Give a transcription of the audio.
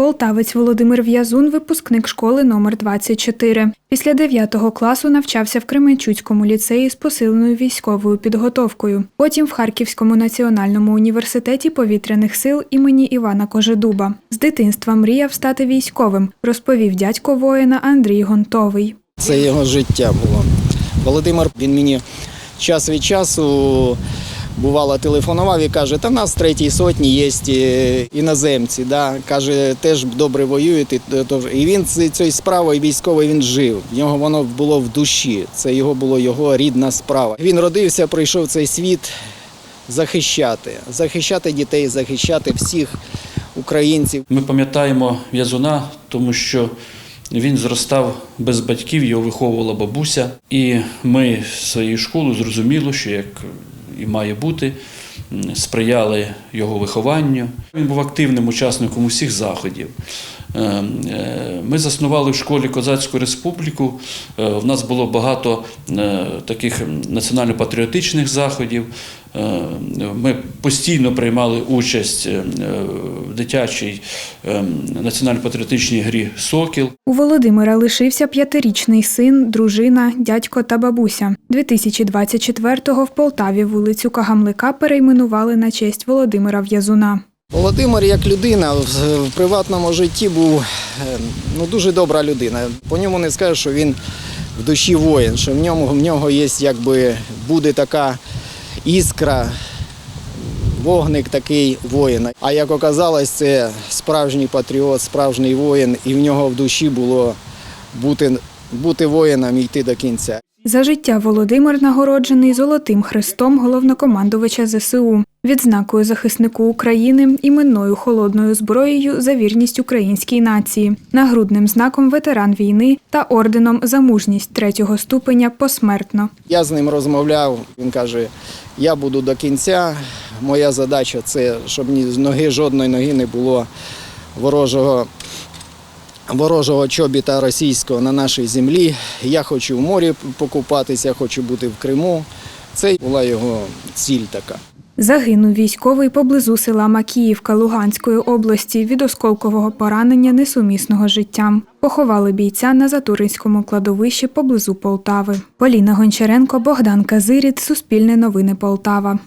Полтавець Володимир В'язун, випускник школи номер 24. Після 9 класу навчався в Кременчуцькому ліцеї з посиленою військовою підготовкою. Потім в Харківському національному університеті повітряних сил імені Івана Кожедуба. З дитинства мріяв стати військовим, розповів дядько воїна Андрій Гонтовий. Це його життя було. Володимир він мені час від часу бувало телефонував і каже, та в нас в третій сотні є е, іноземці. Да? Каже, теж добре воюють. І він цією справою військовою він жив. В нього воно було в душі. Це його було його рідна справа. Він родився, прийшов цей світ захищати, захищати дітей, захищати всіх українців. Ми пам'ятаємо в'язуна, тому що він зростав без батьків, його виховувала бабуся. І ми своєю школою зрозуміло, що як і має бути, сприяли його вихованню. Він був активним учасником усіх заходів. Е, е, Ми заснували в школі Козацьку республіку. Е, В нас було багато е, таких національно-патріотичних заходів. Е, Ми постійно приймали участь е, в дитячій е, національно-патріотичній грі Сокіл. У Володимира лишився п'ятирічний син, дружина, дядько та бабуся. 2024-го в Полтаві вулицю Кагамлика перейменували на честь Володимира В'язуна. Володимир як людина в приватному житті був е, ну, дуже добра людина. По ньому не скажеш, що він в душі воїн, що в ньому в нього є якби буде така іскра, вогник такий воїна. А як оказалось, це справжній патріот, справжній воїн, і в нього в душі було бути, бути воїном і йти до кінця. За життя Володимир нагороджений Золотим Хрестом головнокомандувача ЗСУ, відзнакою захиснику України, іменною холодною зброєю за вірність українській нації, нагрудним знаком ветеран війни та орденом за мужність третього ступеня посмертно. Я з ним розмовляв. Він каже: я буду до кінця. Моя задача це, щоб ні з ноги жодної ноги не було ворожого. Ворожого чобіта російського на нашій землі. Я хочу в морі покупатися, хочу бути в Криму. Це була його ціль така. Загинув військовий поблизу села Макіївка Луганської області від осколкового поранення несумісного життя. Поховали бійця на Затуринському кладовищі поблизу Полтави. Поліна Гончаренко, Богдан Казиріт, Суспільне новини Полтава.